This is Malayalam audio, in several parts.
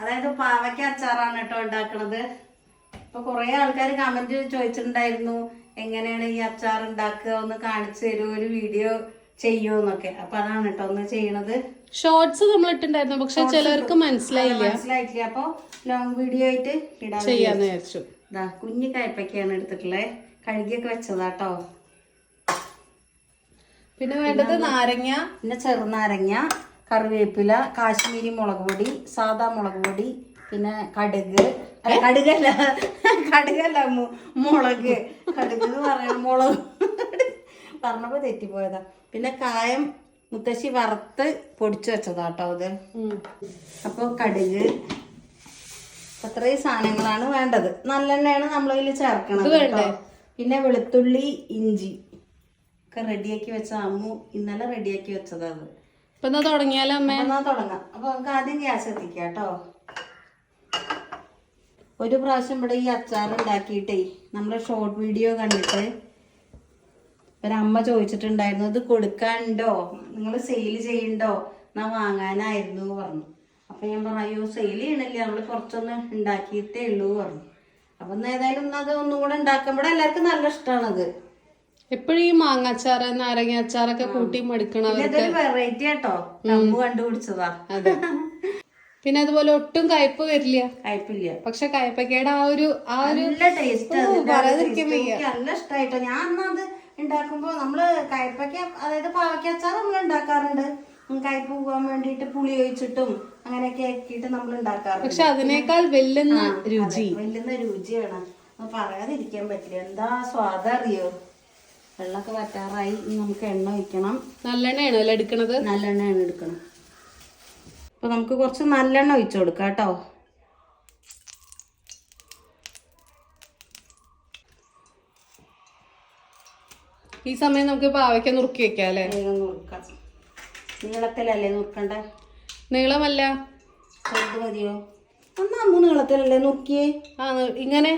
അതായത് പാവയ്ക്ക അച്ചാറാണ് കേട്ടോ ഉണ്ടാക്കണത്. ഇപ്പൊ കുറെ ആൾക്കാർ കമന്റ് ചോദിച്ചിട്ടുണ്ടായിരുന്നു എങ്ങനെയാണ് ഈ അച്ചാർ ഉണ്ടാക്കുക? ഒന്ന് കാണിച്ചു തരുമോ ഒരു വീഡിയോ ചെയ്യുമോന്നൊക്കെ അപ്പൊ അതാണ് കേട്ടോ ഒന്ന് ചെയ്യണത്. ഷോർട്സ് നമ്മൾ ഇട്ടുണ്ടായിരുന്നു പക്ഷെ ചിലർക്ക് മനസ്സിലായില്ല. മനസ്സിലായിട്ടില്ല. അപ്പൊ ലോങ് വീഡിയോ ആയിട്ട് ഇടാൻ ചെയ്യാന്ന് വിചാരിച്ചു. ഇതാ കുഞ്ഞു കയ്പയ്ക്കാണ് എടുത്തിട്ടുള്ളത് കഴുകിയൊക്കെ വെച്ചതാട്ടോ പിന്നെ വേണ്ടത് നാരങ്ങ. പിന്നെ ചെറുനാരങ്ങ. കറിവേപ്പില കാശ്മീരി മുളക് പൊടി സാദാ മുളക് പൊടി പിന്നെ കടുക്. കടുകല്ല. കടുകല്ല മുളക്. കടുക് എന്ന് പറയണ മുളക്. പറഞ്ഞപ്പോ തെറ്റിപ്പോയതാ. പിന്നെ കായം മുത്തശ്ശി വറുത്ത് പൊടിച്ചു വെച്ചതാ കേട്ടോ അത് അപ്പൊ അപ്പോൾ കടുക്. അത്രയും സാധനങ്ങളാണ് വേണ്ടത്. നല്ലെണ്ണയാണ് നമ്മളതിൽ ചേർക്കണത് കേട്ടോ പിന്നെ വെളുത്തുള്ളി ഇഞ്ചി. ഒക്കെ റെഡിയാക്കി വെച്ച അമ്മു ഇന്നലെ റെഡിയാക്കി വെച്ചതാ അത്. ഇപ്പൊ എന്നാ തുടങ്ങിയാലോ അമ്മ? എന്നാ തുടങ്ങാം. അപ്പൊ നമുക്ക് ആദ്യം ഗ്യാസ് ഒരു പ്രാവശ്യം ഇവിടെ ഈ അച്ചാർ ഉണ്ടാക്കിയിട്ടേ നമ്മുടെ ഷോർട്ട് വീഡിയോ കണ്ടിട്ട് ഒരമ്മ ചോദിച്ചിട്ടുണ്ടായിരുന്നു ഇത് കൊടുക്കാനുണ്ടോ? നിങ്ങൾ സെയിൽ ചെയ്യണ്ടോ? എന്നാ വാങ്ങാനായിരുന്നു പറഞ്ഞു. അപ്പൊ ഞാൻ പറഞ്ഞു സെയിൽ ചെയ്യണില്ല. നമ്മൾ കുറച്ചൊന്ന് ഉണ്ടാക്കിയിട്ടേ ഉള്ളൂ പറഞ്ഞു. അപ്പൊ ഏതായാലും അത് ഒന്നും കൂടെ ഉണ്ടാക്കുമ്പോൾ എല്ലാവർക്കും നല്ല ഇഷ്ടമാണത് എപ്പോഴും ഈ മാങ്ങാച്ചാറ് നാരങ്ങ അച്ചാറൊക്കെ കൂട്ടി മടുക്കണവർ പിന്നെ ഇതൊരു വെറൈറ്റി ആട്ടോ. കണ്ടുപിടിച്ചതാ. അതെ. പിന്നെ അതുപോലെ ഒട്ടും കയ്പ് വരില്ല. കയ്പില്ല പക്ഷെ കയ്പക്കയുടെ ആ ഒരു ആ ഒരു നല്ല ഇഷ്ടായിട്ടോ. ഞാൻ അത് ഉണ്ടാക്കുമ്പോ നമ്മൾ കയ്പക്ക അതായത് പാവയ്ക്ക അച്ചാർ നമ്മൾ ഉണ്ടാക്കാറുണ്ട് കയ്പ് പോകാൻ വേണ്ടിട്ട് പുളി ഒഴിച്ചിട്ടും അങ്ങനെയൊക്കെ ആക്കിയിട്ട് നമ്മൾ ഉണ്ടാക്കാറുണ്ട് പക്ഷെ അതിനേക്കാൾ വെല്ലുന്ന രുചി. വെല്ലുന്ന രുചിയാണ്. പറയാതിരിക്കാൻ പറ്റില്ല. എന്താ സ്വാദം അറിയോ വെള്ളമൊക്കെ വറ്റാറായി. ഇനി നമുക്ക് എണ്ണ ഒഴിക്കണം. നല്ലെണ്ണയാണോ അല്ലെ എടുക്കണത്? നല്ലെണ്ണയാണ് എടുക്കണം. അപ്പൊ നമുക്ക് കുറച്ച് നല്ലെണ്ണ ഒഴിച്ചു കൊടുക്കാം കേട്ടോ. ഈ സമയം നമുക്ക് പാവയ്ക്ക നുറുക്കി വെക്കാം അല്ലേ? നുറുക്കാം. നീളത്തിലല്ലേ നുറുക്കണ്ടേ? നീളമല്ല. ചെറുത് മതിയോ? അന്ന് അമ്മ നീളത്തിലല്ലേ നുറുക്കിയേ? ആ ഇങ്ങനെ.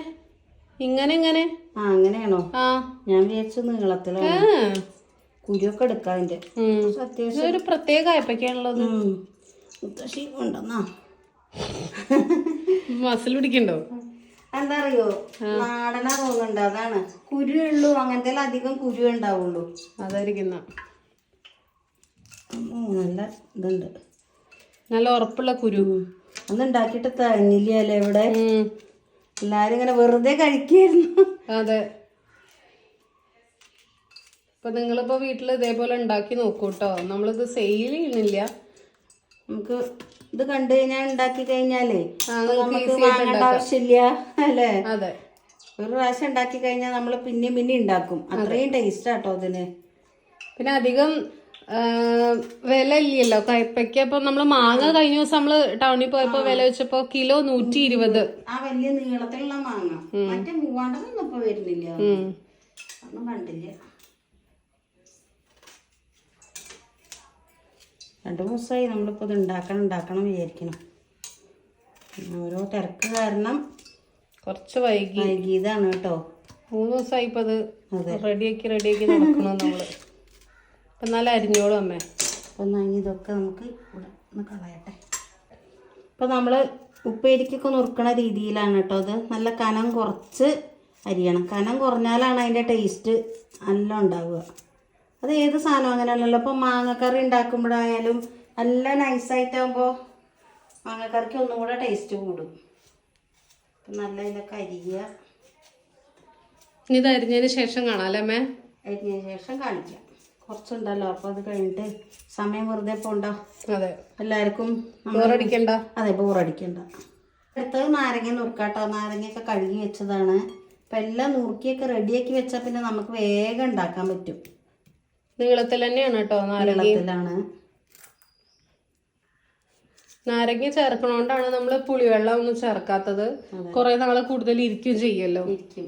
ഇങ്ങനെ ഇങ്ങനെ. ആ അങ്ങനെയാണോ? ഞാൻ വിചാരിച്ചു നീളത്തിലാണ്. കുരുവൊക്കെ എടുക്കാം അതിന്റെ. അത്യാവശ്യം ഇതൊരു പ്രത്യേക അയപ്പൊക്കെയാണുള്ളത്. മുത്തശ്ശി ഉണ്ടെന്നാ മസിൽ പിടിക്കണ്ടോ? എന്താ അറിയോ നാടനാ തോന്നുന്നുണ്ട് അതാണ്. കുരു ഉള്ളൂ. അങ്ങനത്തെ അധികം കുരു ഉണ്ടാവുള്ളൂ. അതായിരിക്കുന്ന നല്ല ഇതുണ്ട്. നല്ല ഉറപ്പുള്ള കുരു. അന്ന് ഉണ്ടാക്കിയിട്ട് തന്നില്ല അല്ലേ ഇവിടെ. എല്ലാരും ഇങ്ങനെ വെറുതെ കഴിക്കായിരുന്നു. അതെ. ഇപ്പൊ നിങ്ങളിപ്പോ വീട്ടിൽ ഇതേപോലെ ഉണ്ടാക്കി നോക്കൂ കേട്ടോ നമ്മളിത് സെയിൽ ചെയ്യുന്നില്ല. നമുക്ക് ഇത് കണ്ടു കഴിഞ്ഞാൽ ഉണ്ടാക്കി കഴിഞ്ഞാലേ നമുക്ക് വാങ്ങേണ്ട ആവശ്യമില്ല. അല്ലേ? അതെ. ഒരു പ്രാവശ്യം ഉണ്ടാക്കി കഴിഞ്ഞാൽ നമ്മൾ പിന്നെയും പിന്നെ ഉണ്ടാക്കും. അത്രയും ടേസ്റ്റ് ആട്ടോ ഇതിന്. പിന്നെ അധികം വില ഇല്ലല്ലോ കയ്പയ്ക്ക് ഇപ്പൊ നമ്മൾ മാങ്ങ കഴിഞ്ഞ ദിവസം നമ്മൾ ടൗണിൽ പോയപ്പോ വില വെച്ചപ്പോ കിലോ നൂറ്റി ഇരുപത് ആ വലിയ നീളത്തിലുള്ള മാങ്ങ. മറ്റേ മൂവാണ്ടൊന്നും ഇപ്പൊ വരുന്നില്ല. ഒന്നും കണ്ടില്ല. രണ്ടു ദിവസമായി നമ്മളിപ്പോൾ ഇത് ഉണ്ടാക്കണം ഉണ്ടാക്കണം വിചാരിക്കണം ഓരോ തിരക്ക് കാരണം കുറച്ച് വൈകി. വൈകിയതാണ് കേട്ടോ. മൂന്ന് ദിവസമായി ഇപ്പൊ അത്. റെഡിയാക്കി റെഡിയാക്കി നടക്കണം നമ്മൾ? അപ്പൊ നല്ല അരിഞ്ഞോളും അമ്മേ. അപ്പം എന്നാൽ ഇനി ഇതൊക്കെ നമുക്ക് ഇവിടെ ഒന്ന് കളയട്ടെ. അപ്പം നമ്മൾ ഉപ്പേരിക്കൊക്കെ നുറുക്കണ രീതിയിലാണ് കേട്ടോ അത്. നല്ല കനം കുറച്ച് അരിയണം. കനം കുറഞ്ഞാലാണ് അതിന്റെ ടേസ്റ്റ് നല്ല ഉണ്ടാവുക. അത് ഏത് സാധനം അങ്ങനെയല്ലല്ലോ ഇപ്പം മാങ്ങക്കറി ഉണ്ടാക്കുമ്പോഴായാലും നല്ല നൈസായിട്ടാകുമ്പോൾ മാങ്ങക്കറിക്ക് ഒന്നും കൂടെ ടേസ്റ്റ് കൂടും. അപ്പം നല്ല ഇതൊക്കെ അരിയുക ഇനി ഇത് അരിഞ്ഞതിന് ശേഷം കാണാം അല്ലേ അമ്മേ? അരിഞ്ഞതിന് ശേഷം കാണിക്കാം. കുറച്ചുണ്ടല്ലോ. അപ്പോൾ അത് കഴിഞ്ഞിട്ട് സമയം വെറുതെ പോണ്ട. അതെ. എല്ലാവർക്കും ബോറടിക്കണ്ട. അതെ ബോറടിക്കണ്ട. അടുത്തത് നാരങ്ങ നുറുക്കാട്ടോ. നാരങ്ങയൊക്കെ കഴുകി വെച്ചതാണ്. അപ്പം എല്ലാം നുറുക്കിയൊക്കെ റെഡിയാക്കി വെച്ചാൽ പിന്നെ നമുക്ക് വേഗം ഉണ്ടാക്കാൻ പറ്റും. നീളത്തിൽ തന്നെയാണ് കേട്ടോ നാരങ്ങ. വെള്ളത്തിലാണ് നാരങ്ങ ചേർക്കണോണ്ടാണ് നമ്മൾ പുളിവെള്ളം ഒന്നും ചേർക്കാത്തത്. കുറെ നാളെ കൂടുതൽ ഇരിക്കും ചെയ്യല്ലോ. ഇരിക്കും.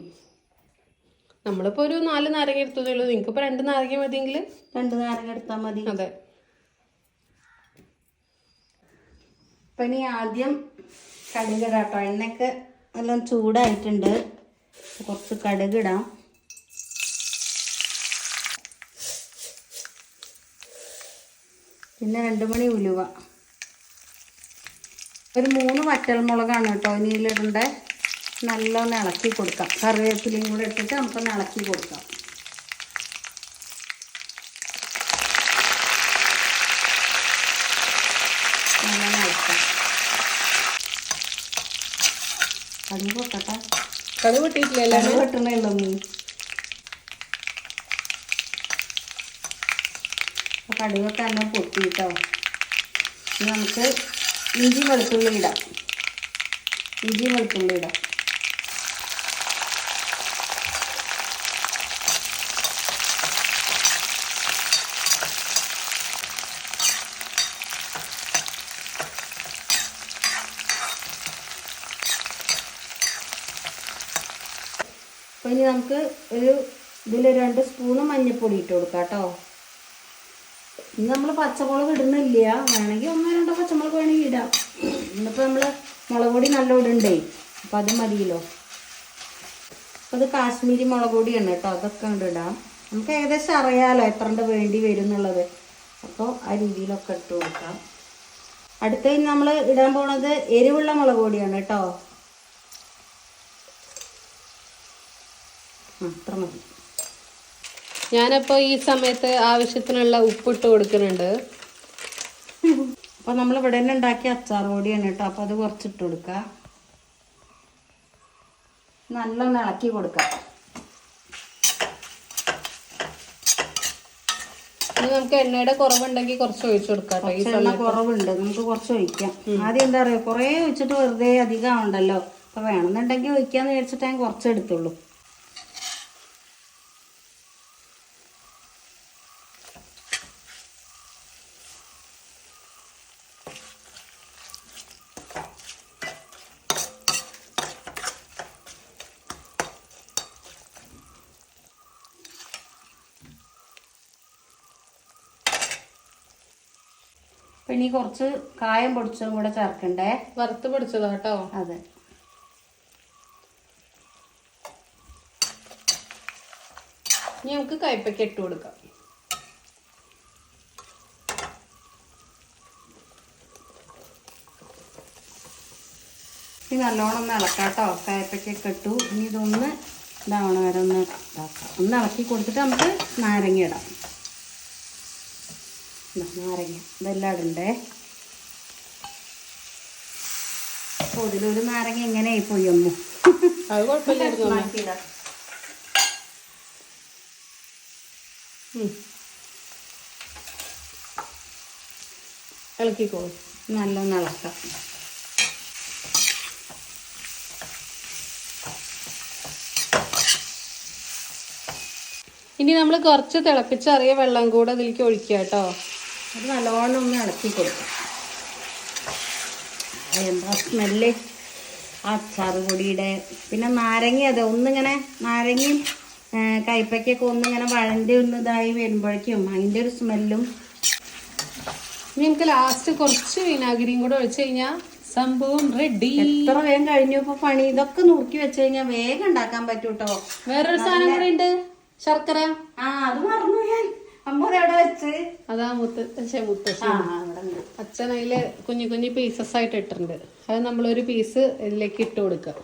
നമ്മളിപ്പോ ഒരു നാല് നാരങ്ങ എടുത്തതേ ഉള്ളൂ. നിങ്ങൾക്ക് ഇപ്പൊ രണ്ട് നാരങ്ങ മതിയെങ്കിൽ രണ്ട് നാരങ്ങ എടുത്താൽ മതി. അതെ. അപ്പം ഇനി ആദ്യം കടുകിടാട്ടോ. എണ്ണയൊക്കെ നല്ല ചൂടായിട്ടുണ്ട്. കുറച്ച് കടുകിടാം. പിന്നെ രണ്ട് മണി ഉലുവ. ഒരു മൂന്ന് വറ്റൽമുളകാണ് കേട്ടോ ഇനിയിലിടണ്ട. നല്ലോണം ഇളക്കി കൊടുക്കാം. കറിവേപ്പിലയും കൂടെ ഇട്ടിട്ട് നമുക്കൊന്ന് ഇളക്കി കൊടുക്കാം. നല്ലോണം ഇളക്കാം. കടുക് പൊട്ടട്ടെ? കടുക് പൊട്ടിയിട്ടില്ലല്ലോ കടുക് പൊട്ടണേ ഉള്ളൂ നീ അപ്പോൾ കടുകൊക്കെ എല്ലാം പൊട്ടി കേട്ടോ ഇനി നമുക്ക് ഇഞ്ചി വെളുത്തുള്ളി ഇടാം. ഇഞ്ചി വെളുത്തുള്ളി ഇടാം. അപ്പോൾ ഇനി നമുക്ക് ഒരു ഇതിൽ രണ്ട് സ്പൂണ് മഞ്ഞൾപ്പൊടി ഇട്ട് കൊടുക്കാം കേട്ടോ. ഇനി നമ്മൾ പച്ചമുളക് ഇടുന്നില്ല. വേണമെങ്കിൽ ഒന്നോ രണ്ടോ പച്ചമുളക് വേണമെങ്കിൽ ഇടാം. ഇന്നിപ്പോൾ നമ്മൾ മുളക് പൊടി നല്ല ഇടണ്ടേ? അപ്പോൾ അത് മതിയല്ലോ. അപ്പോൾ അത് കാശ്മീരി മുളക് പൊടിയാണ് കേട്ടോ. അതൊക്കെ ഉണ്ട് ഇടാം. നമുക്ക് ഏകദേശം അറിയാമല്ലോ എത്രണ്ട് വേണ്ടി വരും എന്നുള്ളത്. അപ്പോൾ ആ രീതിയിലൊക്കെ ഇട്ട് കൊടുക്കാം. അടുത്ത നമ്മൾ ഇടാൻ പോണത് എരിവുള്ള മുളക് പൊടിയാണ് കേട്ടോ. അത്ര മതി. ഞാനപ്പോ ഈ സമയത്ത് ആവശ്യത്തിനുള്ള ഉപ്പിട്ട് കൊടുക്കുന്നുണ്ട്. അപ്പോൾ നമ്മൾ ഇവിടെ തന്നെ ഉണ്ടാക്കിയ അച്ചാർ പൊടിയാണ് കേട്ടോ. അപ്പോൾ അത് കുറച്ചിട്ട് കൊടുക്കുക നല്ലോണം ഇളക്കി കൊടുക്കുക ഇനി നമുക്ക് എണ്ണയുടെ കുറവുണ്ടെങ്കിൽ കുറച്ച് ഒഴിച്ചു കൊടുക്കാം എണ്ണ കുറവുണ്ട്. നമുക്ക് കുറച്ച് ഒഴിക്കാം. ആദ്യം എന്താ പറയുക കുറേ ഒഴിച്ചിട്ട് വെറുതെ അധികം ആവണ്ടല്ലോ. അപ്പോൾ വേണമെന്നുണ്ടെങ്കിൽ ഒഴിക്കാന്ന് വിചാരിച്ചിട്ട് ഞാൻ കുറച്ച് എടുത്തുള്ളൂ. ഇനി കുറച്ച് കായം പൊടിച്ചതും കൂടെ ചേർക്കണ്ടേ? വറുത്ത് പൊടിച്ചതാ കേട്ടോ. അതെ. ഇനി നമുക്ക് കയ്പയ്ക്ക് ഇട്ട് കൊടുക്കാം. ഇനി നല്ലോണം ഒന്ന് ഇളക്കാട്ടോ കയ്പയ്ക്കൊക്കെ ഇട്ടു. ഇനി ഇതൊന്ന് ഇതാവണ വരെ ഒന്ന് ഇതാക്കാം. ഒന്ന് ഇളക്കി കൊടുത്തിട്ട് നമുക്ക് നാരങ്ങ ഇടാം. നാരങ്ങ. ഇതെല്ലാം ഇടണ്ടേ അപ്പോൾ ഇതിലൊരു നാരങ്ങ എങ്ങനെ പോയി അമ്മു? അത് കുഴപ്പമില്ലായിരുന്നു അമ്മേ. മാറ്റിയിടാം. ഉം. ഇളക്കിക്കോളൂ. നല്ലോണം ഇളക്കാം. ഇനി നമ്മൾ കുറച്ച് തിളപ്പിച്ചറിയ വെള്ളം കൂടെ അതിലേക്ക് ഒഴിക്കുക കേട്ടോ. അത് നല്ലോണം ഒന്ന് ഇളക്കി കൊടുക്കാം. എന്താ സ്മെല്ല്? ആ അച്ചാറ് പൊടിയുടെ പിന്നെ നാരങ്ങ അതെ ഒന്നിങ്ങനെ നാരങ്ങയും കയ്പ്പയ്ക്കൊക്കെ ഒന്നിങ്ങനെ വഴന്റെ ഒന്ന് ഇതായി വരുമ്പോഴേക്കും അതിന്റെ ഒരു സ്മെല്ലും. ഇനി നമുക്ക് ലാസ്റ്റ് കുറച്ച് വിനാഗിരിയും കൂടെ ഒഴിച്ചു കഴിഞ്ഞാൽ സംഭവം റെഡി എത്ര വേഗം കഴിഞ്ഞു ഇപ്പൊ പണി? ഇതൊക്കെ നുറുക്കി വെച്ച് കഴിഞ്ഞാൽ വേഗം ഉണ്ടാക്കാൻ പറ്റൂട്ടോ. വേറൊരു സാധനം കൂടെ ഉണ്ട്? ശർക്കര? ആ അത് മറന്നു ഞാൻ അമ്മ ഇത് എവിടെ വെച്ച് അതാ മുത്ത ശ്ശെ, മുത്തശ്ശി. അച്ഛൻ അതിൽ കുഞ്ഞു കുഞ്ഞു പീസസ് ആയിട്ട് ഇട്ടിട്ടുണ്ട്. അത് നമ്മളൊരു പീസ് ഇതിലേക്ക് ഇട്ട് കൊടുക്കുക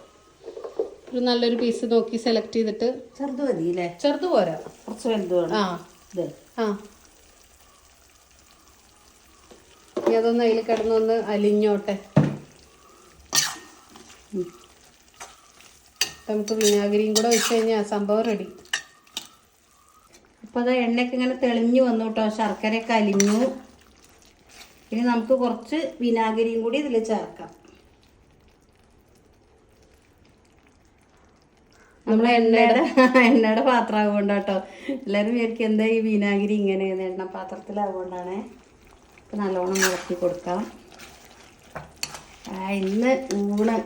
ഒരു നല്ലൊരു പീസ് നോക്കി സെലക്ട് ചെയ്തിട്ട് ചെറുത് മതി അല്ലേ ചെറുത് പോരാ. കുറച്ച് വലുത് ആ. ഇനി അതൊന്ന് അതിൽ കിടന്നൊന്ന് അലിഞ്ഞോട്ടെ. നമുക്ക് വിനാഗിരിയും കൂടെ ഒഴിച്ച് കഴിഞ്ഞാൽ സംഭവം റെഡി അപ്പോൾ അത് എണ്ണയൊക്കെ ഇങ്ങനെ തെളിഞ്ഞു വന്നു കേട്ടോ ശർക്കരയൊക്കെ അലിഞ്ഞു. ഇനി നമുക്ക് കുറച്ച് വിനാഗിരിയും കൂടി ഇതിൽ ചേർക്കാം. നമ്മൾ എണ്ണയുടെ എണ്ണയുടെ പാത്രമാകൊണ്ട് കേട്ടോ എല്ലാവരും വിചാരിക്കും എന്താ ഈ വിനാഗിരി ഇങ്ങനെ എണ്ണ പാത്രത്തിലാവുകൊണ്ടാണ് അപ്പം നല്ലോണം മുളക്കി കൊടുക്കാം. ഇന്ന് ഊണ്.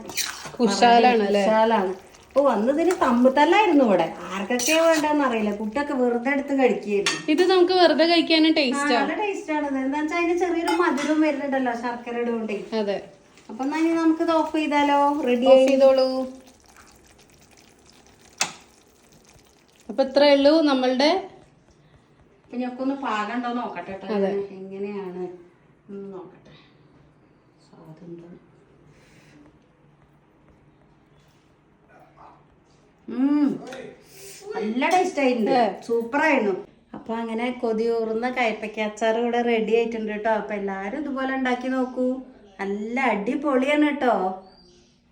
കുശാലാണ് കുശാലാണ്. ഓ വന്നതിന് തമ്മിത്തല്ലായിരുന്നു ഇവിടെ. ആർക്കൊക്കെ വേണ്ടെന്ന് അറിയില്ല. കുട്ടൊക്കെ വെറുതെ എടുത്ത് കഴിക്കുകയായിരുന്നു. ഇത് നമുക്ക് വെറുതെ കഴിക്കാനും ടേസ്റ്റ് നല്ല ടേസ്റ്റ് ആണ്. എന്താ വെച്ചാൽ അതിന് ചെറിയൊരു മധുരം വരുന്നുണ്ടല്ലോ ശർക്കര ഇടുകൊണ്ടേ അതെ. അപ്പൊ എന്നാ ഇനി ഇത് ഓഫ് ചെയ്താലോ? റെഡി ഓഫ് ചെയ്തോളൂ. അപ്പൊ ഇത്രേ ഉള്ളൂ നമ്മളുടെ പിന്നെ ഒന്ന് പാകം ഉണ്ടോ നോക്കട്ടെ കേട്ടോ എങ്ങനെയാണ്? നോക്കട്ടെ. സ്വാദുണ്ടോ നല്ല ടേസ്റ്റ് ആയിരുന്നു അപ്പൊ അങ്ങനെ കൊതിയൂറുന്ന കയ്പയ്ക്ക അച്ചാർ ഇവിടെ റെഡി ആയിട്ടുണ്ട് കേട്ടോ അപ്പൊ എല്ലാരും ഇതുപോലെ ഉണ്ടാക്കി നോക്കൂ. നല്ല അടിപൊളിയാണ് കേട്ടോ